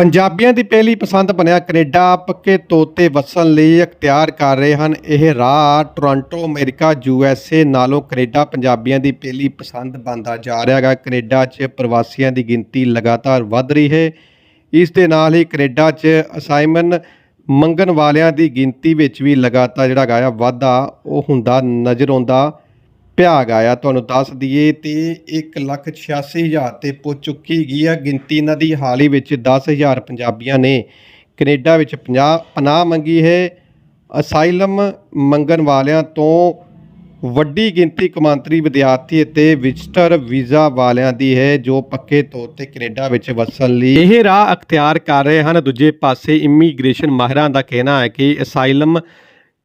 ਪੰਜਾਬੀਆਂ ਦੀ ਪਹਿਲੀ ਪਸੰਦ ਬਣਿਆ ਕੈਨੇਡਾ, ਪੱਕੇ ਤੋਤੇ ਵਸਣ ਲਈ ਅਖਤਿਆਰ ਕਰ ਰਹੇ ਹਨ। ਇਹ ਰਾਹ Toronto, America, U S A ਨਾਲੋਂ ਕੈਨੇਡਾ ਪੰਜਾਬੀਆਂ ਦੀ ਪਹਿਲੀ ਪਸੰਦ ਬਣਦਾ ਜਾ ਰਿਹਾ ਹੈਗਾ। ਕੈਨੇਡਾ 'ਚ ਪ੍ਰਵਾਸੀਆਂ ਦੀ ਗਿਣਤੀ ਲਗਾਤਾਰ ਵੱਧ ਰਹੀ ਹੈ। ਇਸ ਦੇ ਨਾਲ ਹੀ ਕੈਨੇਡਾ 'ਚ ਅਸਾਈਨਮੈਂਟ ਮੰਗਣ ਵਾਲਿਆਂ ਦੀ ਗਿਣਤੀ ਵਿੱਚ ਵੀ ਲਗਾਤਾਰ ਜਿਹੜਾ ਹੈਗਾ ਆ ਵਾਧਾ ਉਹ ਹੁੰਦਾ, ਨਜ਼ਰ ਆਉਂਦਾ। ਭਿਆਗ ਆਇਆ, ਤੁਹਾਨੂੰ ਦੱਸ ਦਈਏ ਤੇ 186000 ਤੇ ਪੁੱਜ ਚੁੱਕੀ ਗਈ ਆ। ਗਿਣਤੀ ਇਹਨਾਂ ਦੀ ਹਾਲ ਹੀ ਵਿੱਚ 10000 ਪੰਜਾਬੀਆਂ ਨੇ ਕੈਨੇਡਾ ਵਿੱਚ 50 ਪਨਾਹ ਮੰਗੀ ਹੈ। ਅਸਾਈਲਮ ਮੰਗਣ ਵਾਲਿਆਂ ਤੋਂ ਵੱਡੀ ਗਿਣਤੀ ਕੌਮਾਂਤਰੀ ਵਿਦਿਆਰਥੀ ਅਤੇ ਵਿਜ਼ਟਰ ਵੀਜ਼ਾ ਵਾਲਿਆਂ ਦੀ ਹੈ, ਜੋ ਪੱਕੇ ਤੌਰ ਤੇ ਕੈਨੇਡਾ ਵਿੱਚ ਵਸਣ ਲਈ ਇਹ ਰਾਹ ਅਖਤਿਆਰ ਕਰ ਰਹੇ ਹਨ। ਦੂਜੇ ਪਾਸੇ ਇਮੀਗ੍ਰੇਸ਼ਨ ਮਾਹਿਰਾਂ ਦਾ ਕਹਿਣਾ ਹੈ ਕਿ ਅਸਾਈਲਮ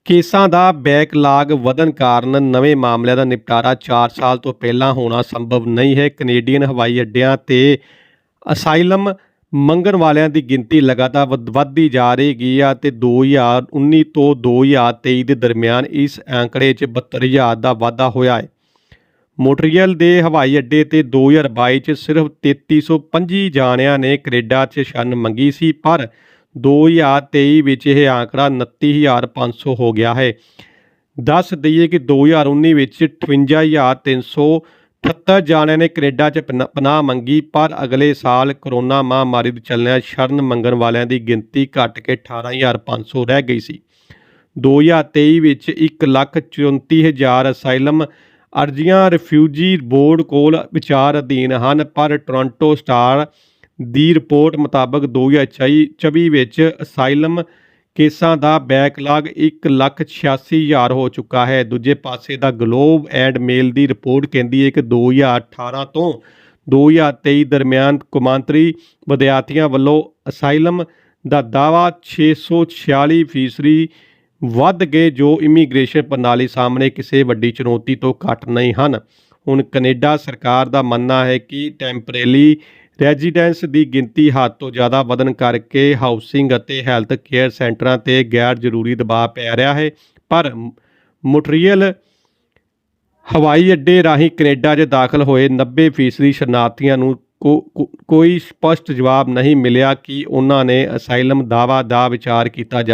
ਕੇਸਾਂ ਦਾ ਬੈਕਲਾਗ ਵਧਣ ਕਾਰਨ ਨਵੇਂ ਮਾਮਲਿਆਂ ਦਾ ਨਿਪਟਾਰਾ 4 ਸਾਲ ਤੋਂ ਪਹਿਲਾਂ ਹੋਣਾ ਸੰਭਵ ਨਹੀਂ ਹੈ। ਕੈਨੇਡੀਅਨ ਹਵਾਈ ਅੱਡਿਆਂ ਤੇ ਅਸਾਈਲਮ ਮੰਗਣ ਵਾਲਿਆਂ ਦੀ ਗਿਣਤੀ ਲਗਾਤਾਰ ਵਧ- ਵੱਧਦੀ ਜਾ ਰਹੀ ਆ ਤੇ 2019 ਤੋਂ 2023 ਦੇ ਦਰਮਿਆਨ ਇਸ ਅੰਕੜੇ 'ਚ 72000 ਦਾ ਵਾਧਾ ਹੋਇਆ ਹੈ। ਮੋਟਰੀਅਲ ਦੇ ਹਵਾਈ ਅੱਡੇ ਤੇ 2022 'ਚ ਸਿਰਫ 3325 ਜਾਣਿਆਂ ਨੇ ਕੈਨੇਡਾ 'ਚ ਸ਼ਨ ਮੰਗੀ ਸੀ, ਪਰ 2023 ਵਿੱਚ ਇਹ ਆંકੜਾ 29500 ਹੋ ਗਿਆ ਹੈ। ਦੱਸ ਦਈਏ ਕਿ 2019 ਵਿੱਚ 58378 ਜਾਣਿਆਂ ਨੇ ਕੈਨੇਡਾ 'ਚ ਪਨਾ- ਪਨਾਹ ਮੰਗੀ, ਪਰ ਅਗਲੇ ਸਾਲ ਕਰੋਨਾ ਮਹਾਮਾਰੀ ਦੇ ਚੱਲਦਿਆਂ ਸ਼ਰਨ ਮੰਗਣ ਵਾਲਿਆਂ ਦੀ ਗਿਣਤੀ ਘਟ ਕੇ 18500 ਰਹਿ ਗਈ ਸੀ। 2023 ਵਿੱਚ 134000 ਅਸਾਈਲਮ ਅਰਜ਼ੀਆਂ ਰਿਫਿਊਜੀ ਬੋਰਡ ਕੋਲ ਵਿਚਾਰ ਅਧੀਨ ਹਨ, ਪਰ ਟੋਰਾਂਟੋ ਸਟਾਰ ਦੀ ਰਿਪੋਰਟ ਮੁਤਾਬਕ 2024 ਵਿੱਚ ਅਸਾਈਲਮ ਕੇਸਾਂ ਦਾ ਬੈਕਲਾਗ 186000 ਹੋ ਚੁੱਕਾ ਹੈ। ਦੂਜੇ ਪਾਸੇ ਦਾ ਗਲੋਬ ਐਂਡ ਮੇਲ ਦੀ ਰਿਪੋਰਟ ਕਹਿੰਦੀ ਹੈ ਕਿ 2018 ਤੋਂ 2023 ਦਰਮਿਆਨ ਕੌਮਾਂਤਰੀ ਵਿਦਿਆਰਥੀਆਂ ਵੱਲੋਂ ਅਸਾਈਲਮ ਦਾ ਦਾਵਾ 646 ਫੀਸਦੀ ਵੱਧ ਗਏ ਜੋ ਇਮੀਗ੍ਰੇਸ਼ਨ ਪ੍ਰਣਾਲੀ ਸਾਹਮਣੇ ਕਿਸੇ ਵੱਡੀ ਚੁਣੌਤੀ ਤੋਂ ਘੱਟ ਨਹੀਂ ਹਨ। ਹੁਣ ਕੈਨੇਡਾ ਸਰਕਾਰ ਦਾ ਮੰਨਣਾ ਹੈ ਕਿ ਟੈਂਪਰੇਰੀ ਰੈਜ਼ੀਡੈਂਸ ਦੀ ਗਿਣਤੀ ਹੱਦ ਤੋਂ ਜ਼ਿਆਦਾ ਵਧਣ ਕਰਕੇ ਹਾਊਸਿੰਗ ਅਤੇ ਹੈਲਥ ਕੇਅਰ ਸੈਂਟਰਾਂ ਤੇ ਗੈਰ ਜ਼ਰੂਰੀ ਦਬਾਅ ਪੈ ਰਿਹਾ ਹੈ। ਪਰ ਮੋਟਰੀਅਲ ਹਵਾਈ ਅੱਡੇ ਰਾਹੀਂ ਕੈਨੇਡਾ 'ਚ ਦਾਖਲ ਹੋਏ 90% ਸ਼ਰਨਾਰਥੀਆਂ ਨੂੰ ਕੋ- ਕੋਈ ਸਪਸ਼ਟ ਜਵਾਬ ਨਹੀਂ ਮਿਲਿਆ ਕਿ ਉਹਨਾਂ ਨੇ ਅਸਾਈਲਮ ਦਾਅਵਾ ਦਾ ਵਿਚਾਰ ਕੀਤਾ ਜਾ